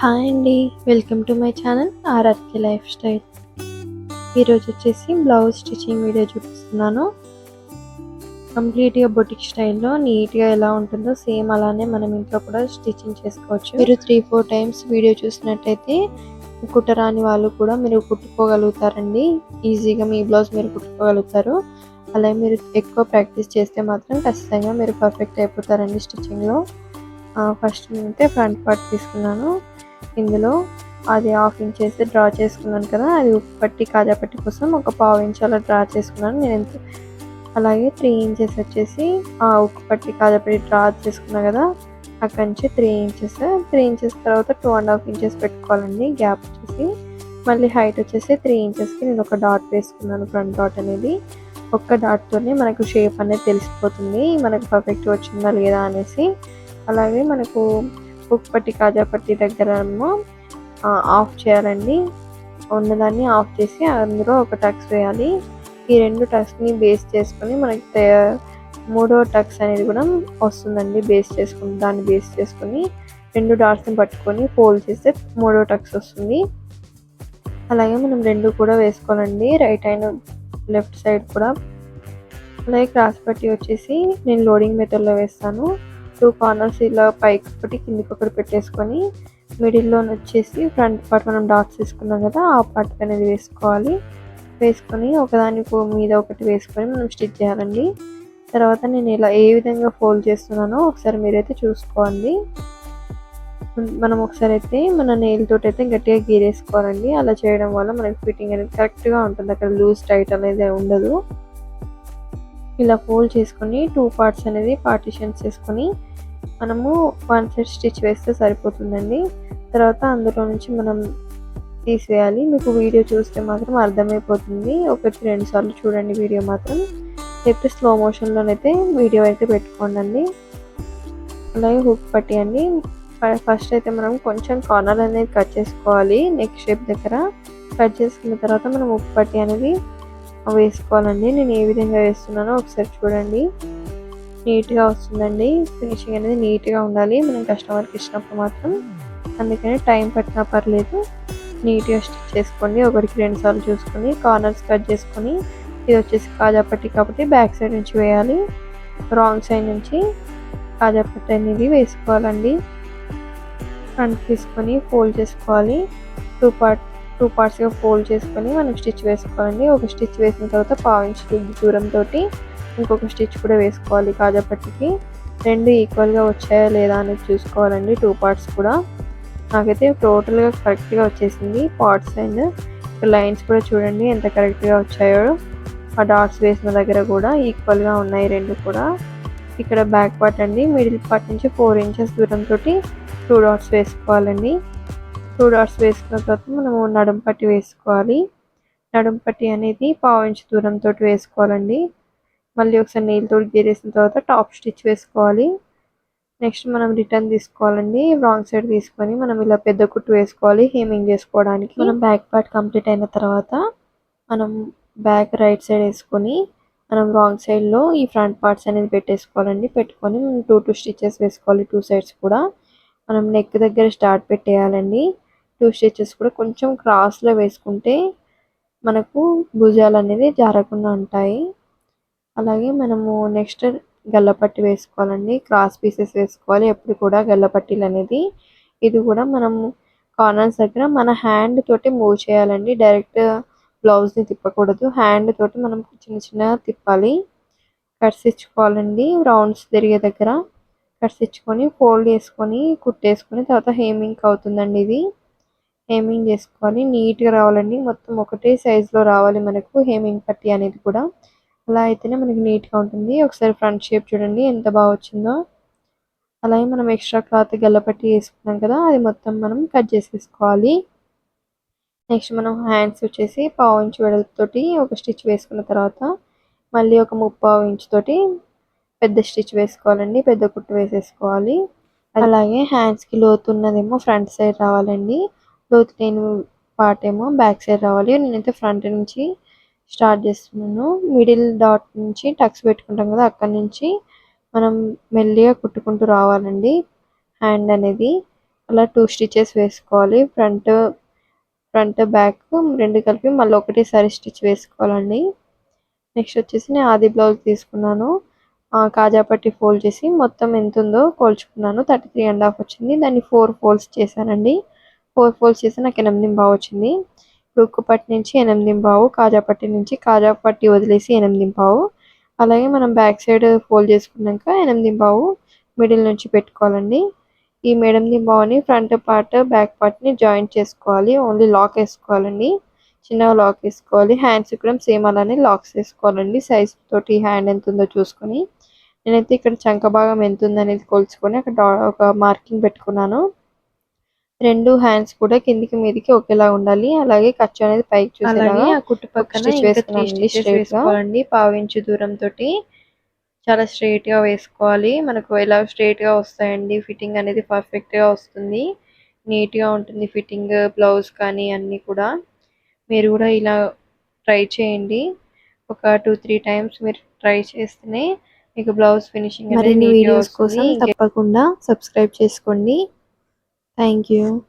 Hi అండి welcome to my channel RRK lifestyle. ఈరోజు వచ్చేసి బ్లౌజ్ స్టిచ్చింగ్ వీడియో చూపిస్తున్నాను. కంప్లీట్గా బొటిక్ స్టైల్లో నీట్గా ఎలా ఉంటుందో సేమ్ అలానే మనం ఇంట్లో కూడా స్టిచ్చింగ్ చేసుకోవచ్చు. మీరు త్రీ ఫోర్ టైమ్స్ వీడియో చూసినట్టయితే కుట్టరాని వాళ్ళు కూడా మీరు కుట్టుకోగలుగుతారండి. ఈజీగా మీ బ్లౌజ్ మీరు కుట్టుకోగలుగుతారు. అలాగే మీరు ఎక్కువ ప్రాక్టీస్ చేస్తే మాత్రం ఖచ్చితంగా మీరు పర్ఫెక్ట్ అయిపోతారండి స్టిచ్చింగ్లో. ఫస్ట్ అయితే ఫ్రంట్ పార్ట్ తీసుకున్నాను. ఇందులో అది హాఫ్ ఇంచ్ డ్రా చేసుకున్నాను కదా అది ఉప్పు పట్టి కాజా పట్టి కోసం ఒక పావు ఇంచ్ అలా డ్రా చేసుకున్నాను. నేను ఎంత అలాగే త్రీ ఇంచెస్ వచ్చేసి ఆ ఉప్పు పట్టి కాజా పట్టి డ్రా చేసుకున్నా కదా అక్కడి నుంచి త్రీ ఇంచెస్ త్రీ ఇంచెస్ తర్వాత టూ అండ్ హాఫ్ ఇంచెస్ పెట్టుకోవాలండి గ్యాప్ వచ్చేసి. మళ్ళీ హైట్ వచ్చేసి త్రీ ఇంచెస్కి నేను ఒక డాట్ వేసుకున్నాను ఫ్రంట్ డాట్ అనేది. ఒక్క డాట్తోనే మనకు షేప్ అనేది తెలిసిపోతుంది మనకు పర్ఫెక్ట్ వచ్చిందా లేదా అనేసి. అలాగే మనకు ఉప్పు పట్టి దగ్గర ఏమో ఆఫ్ చేయాలండి. ఉన్నదాన్ని ఆఫ్ చేసి అందులో ఒక టక్స్ వేయాలి. ఈ రెండు టక్స్ని బేస్ చేసుకొని మనకి మూడో టక్స్ అనేది కూడా వస్తుందండి బేస్ చేసుకుని దాన్ని బేస్ చేసుకొని రెండు డాట్స్ని పట్టుకొని ఫోల్డ్ చేస్తే మూడో టక్స్ వస్తుంది. అలాగే మనం రెండు కూడా వేసుకోవాలండి రైట్ హ్యాండ్ లెఫ్ట్ సైడ్ కూడా. అలాగే క్రాస్ పట్టి వచ్చేసి నేను లోడింగ్ మెథడ్లో వేస్తాను. టూ కార్నర్స్ ఇలా పైకి ఒకటి కిందికి ఒకటి పెట్టేసుకొని మిడిల్లో వచ్చేసి ఫ్రంట్ పార్ట్ మనం డాట్స్ వేసుకున్నాం కదా ఆ పార్ట్ అనేది వేసుకోవాలి. వేసుకొని ఒకదాని పో- మీద ఒకటి వేసుకొని మనం స్టిచ్ చేయాలండి. తర్వాత నేను ఇలా ఏ విధంగా ఫోల్డ్ చేస్తున్నానో ఒకసారి మీరైతే చూసుకోండి. మనం ఒకసారి అయితే మన నెయిల్ తోటి అయితే గట్టిగా గీరేసుకోవాలండి అలా చేయడం వల్ల మనకి ఫిట్టింగ్ అనేది కరెక్ట్గా ఉంటుంది. అక్కడ లూజ్ టైట్ అనేది ఉండదు. ఇలా ఫోల్డ్ చేసుకొని టూ పార్ట్స్ అనేది పార్టిషన్స్ చేసుకొని మనము వన్ సైడ్ స్టిచ్ వేస్తే సరిపోతుందండి. తర్వాత అందులో నుంచి మనం తీసివేయాలి మీకు వీడియో చూస్తే మాత్రం అర్థమైపోతుంది. ఒకటి రెండు సార్లు చూడండి వీడియో మాత్రం. లేకపోతే స్లో మోషన్లోనైతే వీడియో అయితే పెట్టుకోండి అలాగే హుక్ పట్టి అండి ఫస్ట్ అయితే మనం కొంచెం కార్నర్ అనేది కట్ చేసుకోవాలి. నెక్ షేప్ దగ్గర. కట్ చేసుకున్న తర్వాత మనం ఉప్పు పట్టి అనేది వేసుకోవాలండి. నేను ఏ విధంగా వేస్తున్నానో ఒకసారి చూడండి. నీట్గా వస్తుందండి. ఫినిషింగ్ అనేది నీట్గా ఉండాలి. మనం కస్టమర్కి ఇచ్చినప్పుడు మాత్రం అందుకని టైం పట్టినా పర్లేదు. నీట్గా స్టిచ్ చేసుకోండి. ఒకరికి రెండు సార్లు చూసుకొని కార్నర్స్ కట్ చేసుకొని ఇది వచ్చేసి కాజాపట్టి కాబట్టి బ్యాక్ సైడ్ నుంచి వేయాలి. రాంగ్ సైడ్ నుంచి కాజాపట్టి అనేది వేసుకోవాలండి. ఫ్రంట్ తీసుకొని ఫోల్డ్ చేసుకోవాలి. టూ పార్ట్ టూ పార్ట్స్గా ఫోల్డ్ చేసుకొని మనం స్టిచ్ వేసుకోవాలండి. ఒక స్టిచ్ వేసిన తర్వాత పావించి దూరంతో ఇంకొక స్టిచ్ కూడా వేసుకోవాలి. కాజాపట్టికి రెండు ఈక్వల్గా వచ్చాయా లేదా అనేది చూసుకోవాలండి. టూ పార్ట్స్ కూడా. నాకైతే టోటల్గా కరెక్ట్గా వచ్చేసింది. పార్ట్స్ అండ్ లైన్స్ కూడా చూడండి ఎంత కరెక్ట్గా వచ్చాయో. ఆ డాట్స్ వేసిన దగ్గర కూడా ఈక్వల్గా ఉన్నాయి రెండు కూడా. ఇక్కడ బ్యాక్ పార్ట్ అండి. మిడిల్ పార్ట్ నుంచి ఫోర్ ఇంచెస్ దూరంతో టూ డాట్స్ వేసుకోవాలండి. టూ డాట్స్ వేసుకున్న తర్వాత మనము నడుం పట్టి వేసుకోవాలి. నడుం పట్టి అనేది పావు ఇంచ్ దూరంతో వేసుకోవాలండి. మళ్ళీ ఒకసారి నీళ్ళతో గీరేసిన తర్వాత టాప్ స్టిచ్ వేసుకోవాలి. నెక్స్ట్ మనం రిటర్న్ తీసుకోవాలండి. రాంగ్ సైడ్ తీసుకొని మనం ఇలా పెద్ద కుట్టు వేసుకోవాలి హేమింగ్ చేసుకోవడానికి. మనం బ్యాక్ పార్ట్ కంప్లీట్ అయిన తర్వాత మనం బ్యాక్ రైట్ సైడ్ వేసుకొని మనం రాంగ్ సైడ్లో ఈ ఫ్రంట్ పార్ట్స్ అనేది పెట్టేసుకోవాలండి. పెట్టుకొని మనం టూ టూ స్టిచెస్ వేసుకోవాలి టూ సైడ్స్ కూడా. మనం నెక్ దగ్గర స్టార్ట్ పెట్టేయాలండి. టూ స్టిచెస్ కూడా కొంచెం క్రాస్లో వేసుకుంటే మనకు భుజాలు అనేది జారకుండా ఉంటాయి. అలాగే మనము నెక్స్ట్ గల్లపట్టి వేసుకోవాలండి. క్రాస్ పీసెస్ వేసుకోవాలి. ఎప్పుడు కూడా గల్లపట్టీలు అనేది. ఇది కూడా మనము కార్నర్స్ దగ్గర మన హ్యాండ్ తోటి మూవ్ చేయాలండి. డైరెక్ట్ బ్లౌజ్ని తిప్పకూడదు. హ్యాండ్ తోటి మనం చిన్న చిన్నగా తిప్పాలి. కట్స్ ఇచ్చుకోవాలండి రౌండ్స్ తిరిగే దగ్గర కట్స్ ఇచ్చుకొని ఫోల్డ్ చేసుకొని కుట్టేసుకొని తర్వాత హేమింగ్ అవుతుందండి ఇది. హేమింగ్ చేసుకోవాలి. నీట్గా రావాలండి. మొత్తం ఒకటే సైజులో రావాలి మనకు హేమింగ్ పట్టి అనేది కూడా. అలా అయితేనే మనకి నీట్గా ఉంటుంది. ఒకసారి ఫ్రంట్ షేప్ చూడండి ఎంత బాగా వచ్చిందో. అలాగే మనం ఎక్స్ట్రా క్లాత్ గల్లపట్టి వేసుకున్నాం కదా అది మొత్తం మనం కట్ చేసేసుకోవాలి. నెక్స్ట్ మనం హ్యాండ్స్ వచ్చేసి పావు ఇంచు వెడల్పుతోటి ఒక స్టిచ్ వేసుకున్న తర్వాత మళ్ళీ ఒక ముప్పావు ఇంచు తోటి పెద్ద స్టిచ్ వేసుకోవాలండి పెద్ద కుట్టు వేసేసుకోవాలి. అలాగే హ్యాండ్స్కి లోతు ఉన్నదేమో ఫ్రంట్ సైడ్ రావాలండి. లోతు లేని పార్ట్ ఏమో బ్యాక్ సైడ్ రావాలి. నేనైతే ఫ్రంట్ నుంచి స్టార్ట్ చేస్తున్నాను. మిడిల్ డాట్ నుంచి టక్స్ పెట్టుకుంటాం కదా అక్కడ నుంచి మనం మెల్లిగా కుట్టుకుంటూ రావాలండి. హ్యాండ్ అనేది అలా టూ స్టిచెస్ వేసుకోవాలి. ఫ్రంట్ ఫ్రంట్ బ్యాక్ రెండు కలిపి మళ్ళీ ఒకటేసారి స్టిచ్ వేసుకోవాలండి. నెక్స్ట్ వచ్చేసి నేను ఆది బ్లౌజ్ తీసుకున్నాను. కాజాపట్టి ఫోల్డ్ చేసి మొత్తం ఎంత ఉందో కోల్చుకున్నాను. థర్టీ త్రీ అండ్ హాఫ్ వచ్చింది. దాన్ని ఫోర్ ఫోల్డ్స్ చేశానండి. ఫోర్ ఫోల్డ్స్ చేసి నాకు ఎనిమిది బాగా వచ్చింది. ఇప్పుడు నుంచి ఎనిమిది కాజాపట్టి నుంచి కాజాపట్టి వదిలేసి ఎనిమిది బావు అలాగే మనం బ్యాక్ సైడ్ ఫోల్డ్ చేసుకున్నాక ఎనిమిది బావు మిడిల్ నుంచి పెట్టుకోవాలండి. ఈ ఎనిమిది బావుని ఫ్రంట్ పార్ట్ బ్యాక్ పార్ట్ని జాయింట్ చేసుకోవాలి ఓన్లీ లాక్ వేసుకోవాలండి. చిన్నగా లాక్ వేసుకోవాలి హ్యాండ్స్ కూడా సేమ్ అలానే లాక్స్ వేసుకోవాలండి సైజ్ తోటి హ్యాండ్ ఎంత ఉందో చూసుకొని. నేనైతే ఇక్కడ చంక భాగం ఎంత ఉందనేది కొలుచుకొని అక్కడ ఒక మార్కింగ్ పెట్టుకున్నాను. రెండు హ్యాండ్స్ కూడా కిందికి మీదికి ఒకేలా ఉండాలి. అలాగే ఖర్చు అనేది పైకి చూసేలాగా కుట్టు పక్కన. వేసుకోవాలండి. పావించు దూరం తోటి చాలా స్ట్రైట్గా వేసుకోవాలి. మనకు ఎలా స్ట్రైట్గా వస్తాయండి. ఫిట్టింగ్ అనేది పర్ఫెక్ట్గా వస్తుంది. నీట్గా ఉంటుంది ఫిట్టింగ్ బ్లౌజ్ కానీ అన్ని కూడా. మీరు కూడా ఇలా ట్రై చేయండి. ఒక టూ త్రీ టైమ్స్ మీరు ట్రై చేస్తేనే మీకు బ్లౌజ్ ఫినిషింగ్ అనేది వీడియోస్. కోసం తప్పకుండా సబ్స్క్రైబ్ చేసుకోండి. Thank you.